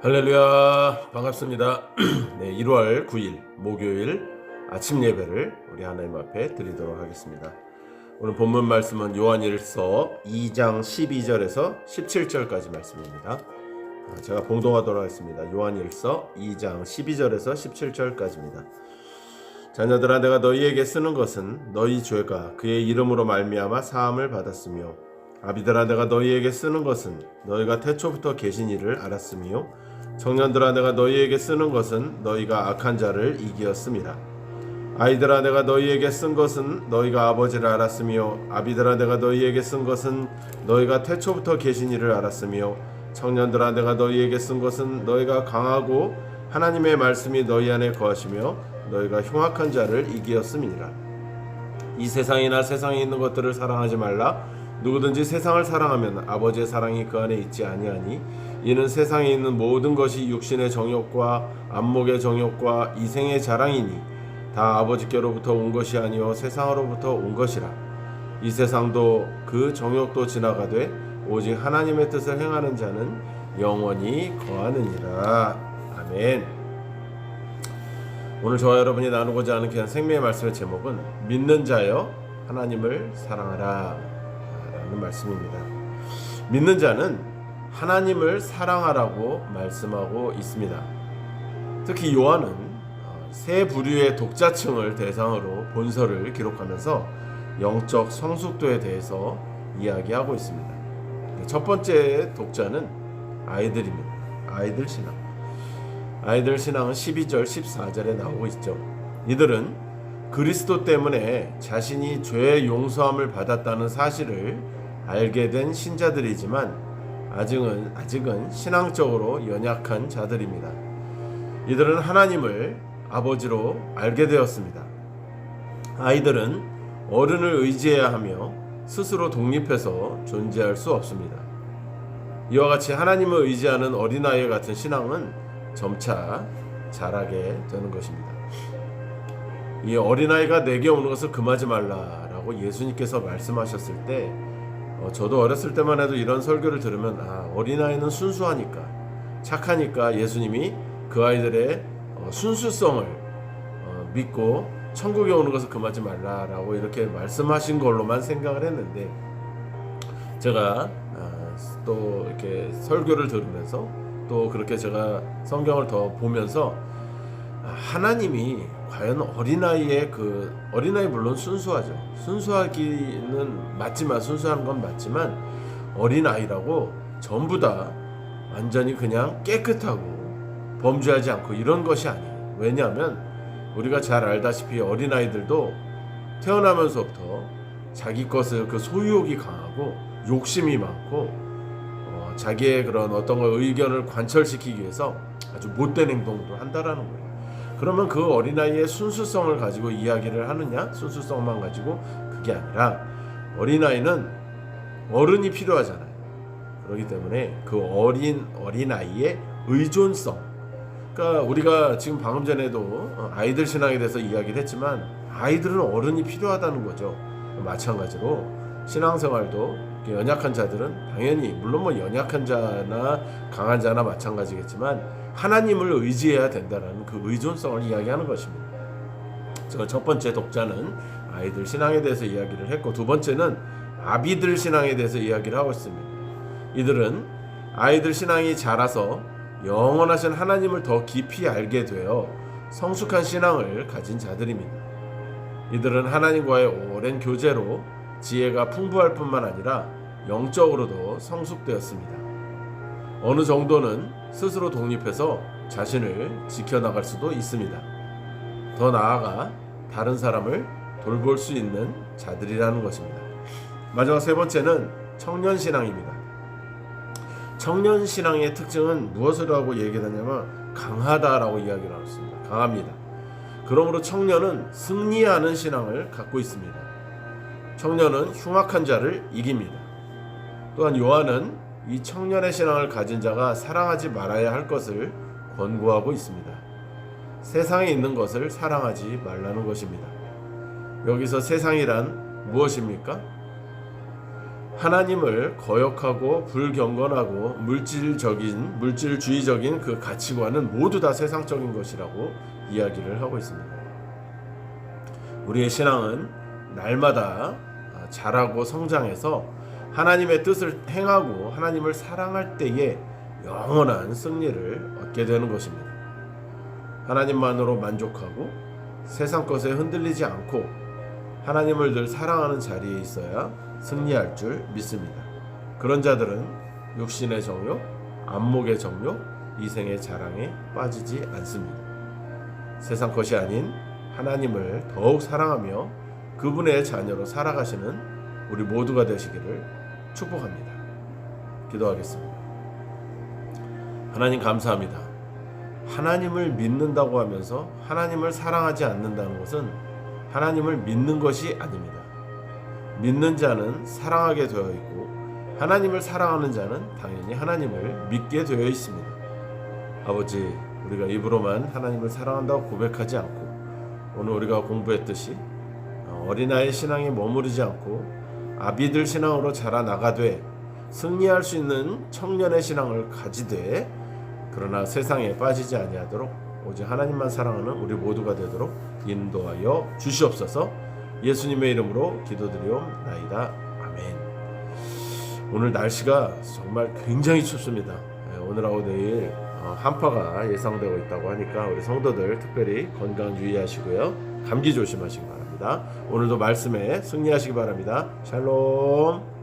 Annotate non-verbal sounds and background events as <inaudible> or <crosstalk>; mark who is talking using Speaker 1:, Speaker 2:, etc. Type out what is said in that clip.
Speaker 1: 할렐루야 반갑습니다. <clears throat> 네, 1월 9일 목요일 아침 예배를 우리 하나님 앞에 드리도록 하겠습니다. 오늘 본문 말씀은 요한일서 2장 12절에서 17절까지 말씀입니다. 아, 제가 봉독하도록 하겠습니다. 요한일서 2장 12절에서 17절까지입니다. 자녀들아 내가 너희에게 쓰는 것은 너희 죄가 그의 이름으로 말미암아 사함을 받았으며 아비들아 내가 너희에게 쓰는 것은 너희가 태초부터 계신 이를 알았으며 청년들아 내가 너희에게 쓰는 것은 너희가 악한 자를 이기었음이라 아이들아 내가 너희에게 쓴 것은 너희가 아버지를 알았으며 아비들아 내가 너희에게 쓴 것은 너희가 태초부터 계신 이를 알았으며 청년들아 내가 너희에게 쓴 것은 너희가 강하고 하나님의 말씀이 너희 안에 거하시며 너희가 흉악한 자를 이기었음이니라. 이 세상이나 세상에 있는 것들을 사랑하지 말라. 누구든지 세상을 사랑하면 아버지의 사랑이 그 안에 있지 아니하니 이는 세상에 있는 모든 것이 육신의 정욕과 안목의 정욕과 이생의 자랑이니 다 아버지께로부터 온 것이 아니요 세상으로부터 온 것이라 이 세상도 그 정욕도 지나가되 오직 하나님의 뜻을 행하는 자는 영원히 거하느니라 아멘. 오늘 저와 여러분이 나누고자 하는 귀한 생명의 말씀의 제목은 믿는 자여 하나님을 사랑하라 라는 말씀입니다. 믿는 자는 하나님을 사랑하라고 말씀하고 있습니다. 특히 요한은 어, 세 부류의 독자층을 대상으로 본서를 기록하면서 영적 성숙도에 대해서 이야기하고 있습니다. 첫 번째 독자는 아이들입니다. 아이들 신앙. 아이들 신앙은 12절, 14절에 나오고 있죠. 이들은 그리스도 때문에 자신이 죄의 용서함을 받았다는 사실을 알게 된 신자들이지만 아직은 아직은 신앙적으로 연약한 자들입니다. 이들은 하나님을 아버지로 알게 되었습니다. 아이들은 어른을 의지해야 하며 스스로 독립해서 존재할 수 없습니다. 이와 같이 하나님을 의지하는 어린아이 같은 신앙은 점차 자라게 되는 것입니다. 이 어린아이가 내게 오는 것을 금하지 말라라고 예수님께서 말씀하셨을 때 어, 저도 어렸을 때만 해도 이런 설교를 들으면 아, 어린아이는 순수하니까 착하니까 예수님이 그 아이들의 어, 순수성을 어, 믿고 천국에 오는 것을 금하지 말라라고 이렇게 말씀하신 걸로만 생각을 했는데 제가 아, 또 이렇게 설교를 들으면서 또 그렇게 제가 성경을 더 보면서 아, 하나님이 과연 어린아이의 그 어린아이 물론 순수하죠. 순수하기는 맞지만 순수한 건 맞지만 어린아이라고 전부 다 완전히 그냥 깨끗하고 범죄하지 않고 이런 것이 아니에요. 왜냐하면 우리가 잘 알다시피 어린아이들도 태어나면서부터 자기 것을 그 소유욕이 강하고 욕심이 많고 어, 자기의 그런 어떤 걸 의견을 관철시키기 위해서 아주 못된 행동도 한다라는 거예요. 그러면 그 어린아이의 순수성을 가지고 이야기를 하느냐? 순수성만 가지고 그게 아니라 어린아이는 어른이 필요하잖아요. 그렇기 때문에 그 어린 어린아이의 의존성. 그러니까 우리가 지금 방금 전에도 아이들 신앙에 대해서 이야기를 했지만 아이들은 어른이 필요하다는 거죠. 마찬가지로 신앙생활도 연약한 자들은 당연히 물론 뭐 연약한 자나 강한 자나 마찬가지겠지만 하나님을 의지해야 된다라는 그 의존성을 이야기하는 것입니다. 제가 첫 번째 독자는 아이들 신앙에 대해서 이야기를 했고 두 번째는 아비들 신앙에 대해서 이야기를 하고 있습니다. 이들은 아이들 신앙이 자라서 영원하신 하나님을 더 깊이 알게 되어 성숙한 신앙을 가진 자들입니다. 이들은 하나님과의 오랜 교제로 지혜가 풍부할 뿐만 아니라 영적으로도 성숙되었습니다. 어느 정도는 스스로 독립해서 자신을 지켜나갈 수도 있습니다. 더 나아가 다른 사람을 돌볼 수 있는 자들이라는 것입니다. 마지막 세 번째는 청년 신앙입니다. 청년 신앙의 특징은 무엇을 하고 얘기하냐면 강하다라고 이야기를 하고 있습니다. 강합니다. 그러므로 청년은 승리하는 신앙을 갖고 있습니다. 청년은 흉악한 자를 이깁니다. 또한 요한은 이 청년의 신앙을 가진 자가 사랑하지 말아야 할 것을 권고하고 있습니다. 세상에 있는 것을 사랑하지 말라는 것입니다. 여기서 세상이란 무엇입니까? 하나님을 거역하고 불경건하고 물질적인 물질주의적인 그 가치관은 모두 다 세상적인 것이라고 이야기를 하고 있습니다. 우리의 신앙은 날마다 자라고 성장해서 하나님의 뜻을 행하고 하나님을 사랑할 때에 영원한 승리를 얻게 되는 것입니다. 하나님만으로 만족하고 세상 것에 흔들리지 않고 하나님을 늘 사랑하는 자리에 있어야 승리할 줄 믿습니다. 그런 자들은 육신의 정욕, 안목의 정욕, 이생의 자랑에 빠지지 않습니다. 세상 것이 아닌 하나님을 더욱 사랑하며 그분의 자녀로 살아가시는 우리 모두가 되시기를 축복합니다. 기도하겠습니다. 하나님 감사합니다. 하나님을 믿는다고 하면서 하나님을 사랑하지 않는다는 것은 하나님을 믿는 것이 아닙니다. 믿는 자는 사랑하게 되어 있고 하나님을 사랑하는 자는 당연히 하나님을 믿게 되어 있습니다. 아버지, 우리가 입으로만 하나님을 사랑한다고 고백하지 않고 오늘 우리가 공부했듯이 어린아이 신앙에 머무르지 않고 아비들 신앙으로 자라나가되 승리할 수 있는 청년의 신앙을 가지되 그러나 세상에 빠지지 아니하도록 오직 하나님만 사랑하는 우리 모두가 되도록 인도하여 주시옵소서. 예수님의 이름으로 기도드리옵나이다. 아멘. 오늘 날씨가 정말 굉장히 춥습니다. 예, 오늘하고 내일 어, 한파가 예상되고 있다고 하니까 우리 성도들 특별히 건강 유의하시고요. 감기 조심하시기 바랍 니다. 오늘도 말씀에 승리하시기 바랍니다. 샬롬.